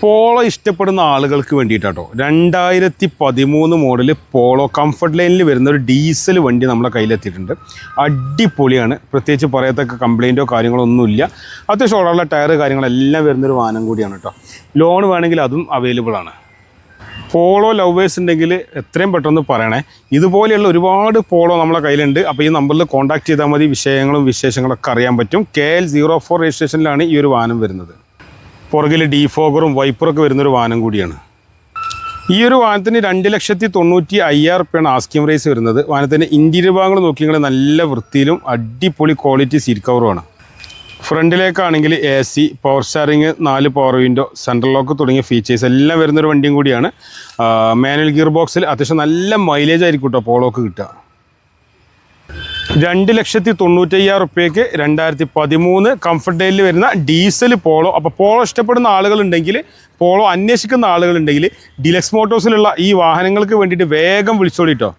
Polo ഇഷ്ടപ്പെടുന്ന ആളുകൾക്ക് വേണ്ടിയിട്ടാട്ടോ. രണ്ടായിരത്തി പതിമൂന്ന് മോഡൽ പോളോ കംഫർട്ട് ലൈനിൽ വരുന്ന ഒരു ഡീസൽ വണ്ടി നമ്മളെ കയ്യിലെത്തിയിട്ടുണ്ട്. അടിപൊളിയാണ്. പ്രത്യേകിച്ച് പറയത്തക്ക കംപ്ലൈന്റോ കാര്യങ്ങളോ ഒന്നുമില്ല. അത്യാവശ്യം ഉള്ള ടയർ കാര്യങ്ങളെല്ലാം വരുന്നൊരു വാഹനം കൂടിയാണ് കേട്ടോ. ലോൺ വേണമെങ്കിൽ അതും അവൈലബിൾ ആണ്. പോളോ ലവേഴ്സ് ഉണ്ടെങ്കിൽ എത്രയും പെട്ടെന്ന് പറയണേ. ഇതുപോലെയുള്ള ഒരുപാട് പോളോ നമ്മളെ കയ്യിലുണ്ട്. അപ്പോൾ ഈ നമ്പറിൽ കോൺടാക്ട് ചെയ്താൽ മതി. വിഷയങ്ങളും വിശേഷങ്ങളൊക്കെ അറിയാൻ പറ്റും. കെ എൽ സീറോ ഫോർ രജിസ്ട്രേഷനിലാണ് ഈ ഒരു വാഹനം വരുന്നത്. പുറകിൽ ഡീഫോഗറും വൈപ്പറൊക്കെ വരുന്നൊരു വാഹനം കൂടിയാണ്. ഈ ഒരു വാഹനത്തിന് രണ്ട് ലക്ഷത്തി തൊണ്ണൂറ്റി അയ്യായിരം റുപ്യാണ് ആസ്കിം റേസ് വരുന്നത്. വാഹനത്തിന്റെ ഇന്റീരിയർ ഭാഗങ്ങൾ നോക്കിയെങ്കിൽ നല്ല വൃത്തിയിലും അടിപൊളി ക്വാളിറ്റി സീറ്റ് കവറുമാണ് ഫ്രണ്ടിലേക്കാണെങ്കിൽ എ സി പവർ സ്റ്റാറിങ് നാല് പവർ വിൻഡോ സെൻട്രൽ ലോക്ക് തുടങ്ങിയ ഫീച്ചേഴ്സ് എല്ലാം വരുന്നൊരു വണ്ടിയും കൂടിയാണ്. മാനുവൽ ഗിയർ ബോക്സിൽ അത്യാവശ്യം നല്ല മൈലേജ് ആയിരിക്കും കേട്ടോ പോളോക്ക് കിട്ടുക. രണ്ട് ലക്ഷത്തി തൊണ്ണൂറ്റയ്യായിരം റുപ്യക്ക് രണ്ടായിരത്തി പതിമൂന്ന് കംഫർട്ട് ഡേയിൽ വരുന്ന ഡീസൽ പോളോ. അപ്പോൾ പോളോ ഇഷ്ടപ്പെടുന്ന ആളുകളുണ്ടെങ്കിൽ പോളോ അന്വേഷിക്കുന്ന ആളുകളുണ്ടെങ്കിൽ ഡിലക്സ് മോട്ടോഴ്സിലുള്ള ഈ വാഹനങ്ങൾക്ക് വേണ്ടിയിട്ട് വേഗം വിളിച്ചോളിട്ടോ